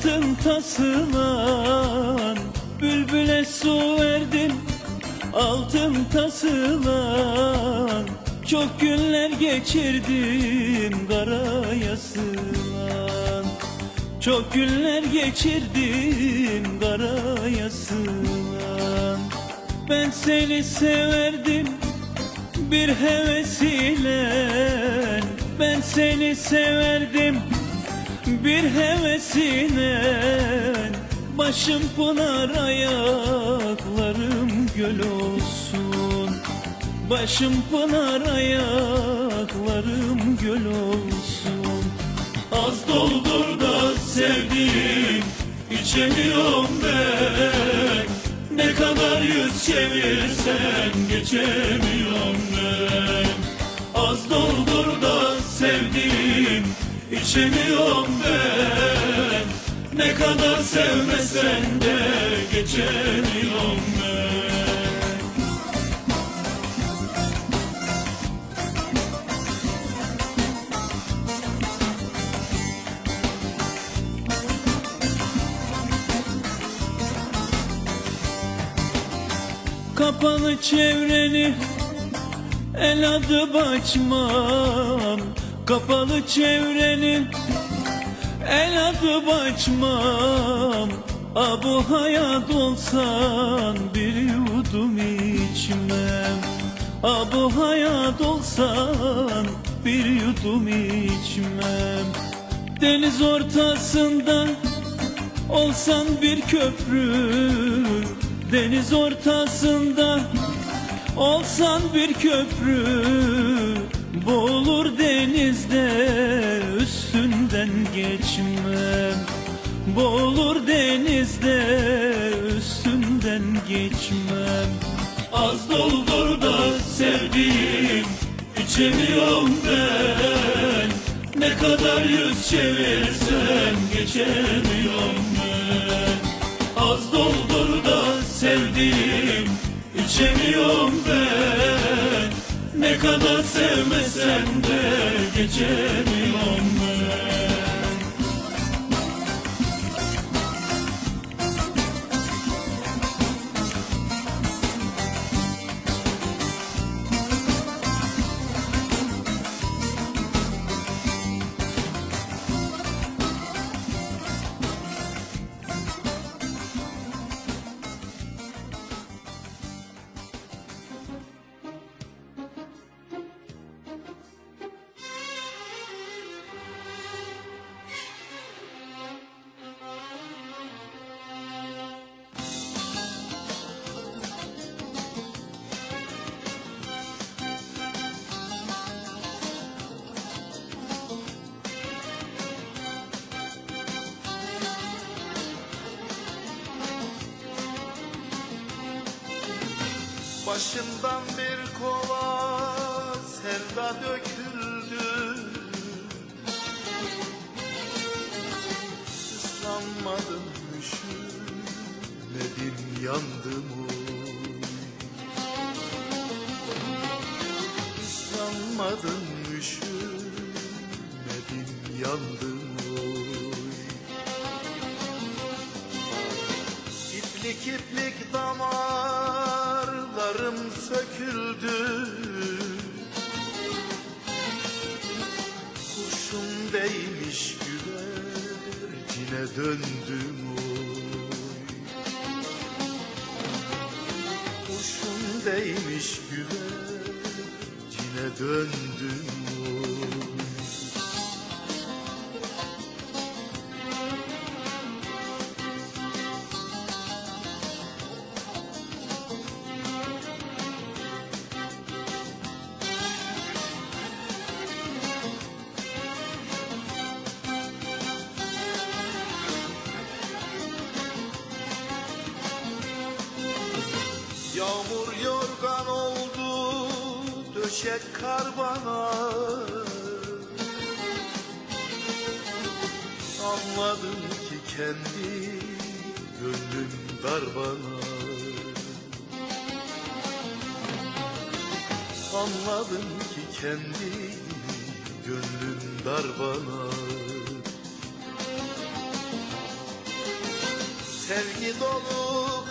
Altın tasılan Bülbüle su verdim Altın tasılan Çok günler geçirdim Karaya sığınan Çok günler geçirdim Karaya sığınan Ben seni severdim bir hevesiyle. Ben seni severdim bir hevesine Başım pınar ayaklarım göl olsun. Başım pınar ayaklarım göl olsun. Az doldur da sevdiğim içemiyorum ben. Ne kadar yüz çevirsen geçemiyorum içemiyorum ben Ne kadar sevmesen de geçemiyorum ben Kapalı çevreni el adı açmam Kapalı çevreni el adı açmam A bu hayat olsan bir yudum içmem. A bu hayat olsan bir yudum içmem. Deniz ortasında olsan bir köprü. Deniz ortasında olsan bir köprü Boğulur denizde üstünden geçmem. Boğulur denizde üstünden geçmem. Az doldur da sevdiğim içemiyorum ben. Ne kadar yüz çevirsem geçemiyorum ben. Az doldur da sevdiğim içemiyorum ben kadar sevmesen de geçemiyorum Başımdan bir kova sevda döküldü. Islanmadım üşümedim yandım oy Islanmadım üşümedim yandım oy İplik iplik söküldü Kurşun değmiş güvercine döndüm oy. Kurşun değmiş güvercine döndüm oy Yağmur yorgan oldu döşek kar bana. Anladım ki kendi gönlüm dar bana. Anladım ki kendi gönlüm dar bana. Sevgi dolu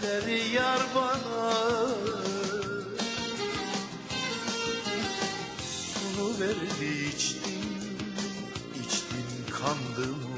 kaderleri yar bana. Sunu verdi içtim, içtim kandım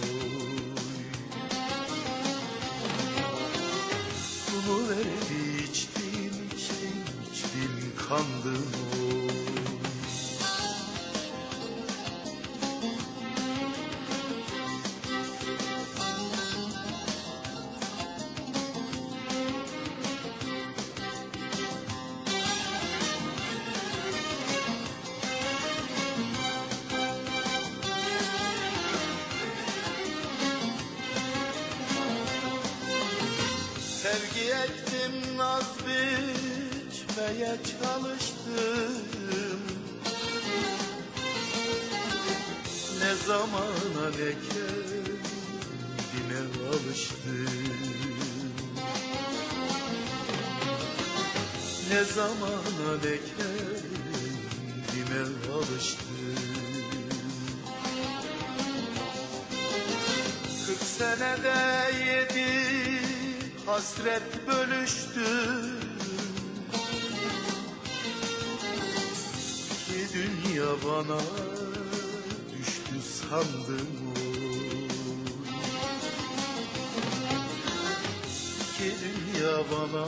Sevgi ektim naz biçmeye çalıştım. Ne zamana ne kendime alıştım. Ne zamana ne kendime alıştım. Kırk senede yedi hasret bölüştü. İki dünya bana düştü sandım İki dünya bana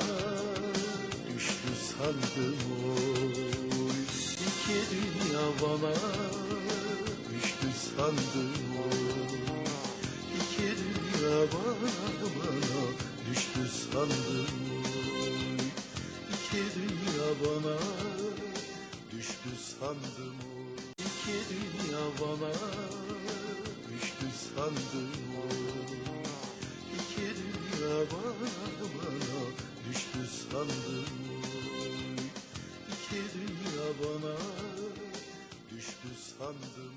düştü sandım oy İki dünya bana düştü sandım oy dünya bana bana düştü sandım. Oy İki dünya bana düştü sandım. Oy İki dünya bana düştü sandım. Oy İki dünya bana bana düştü sandım oy İki dünya bana düştü sandım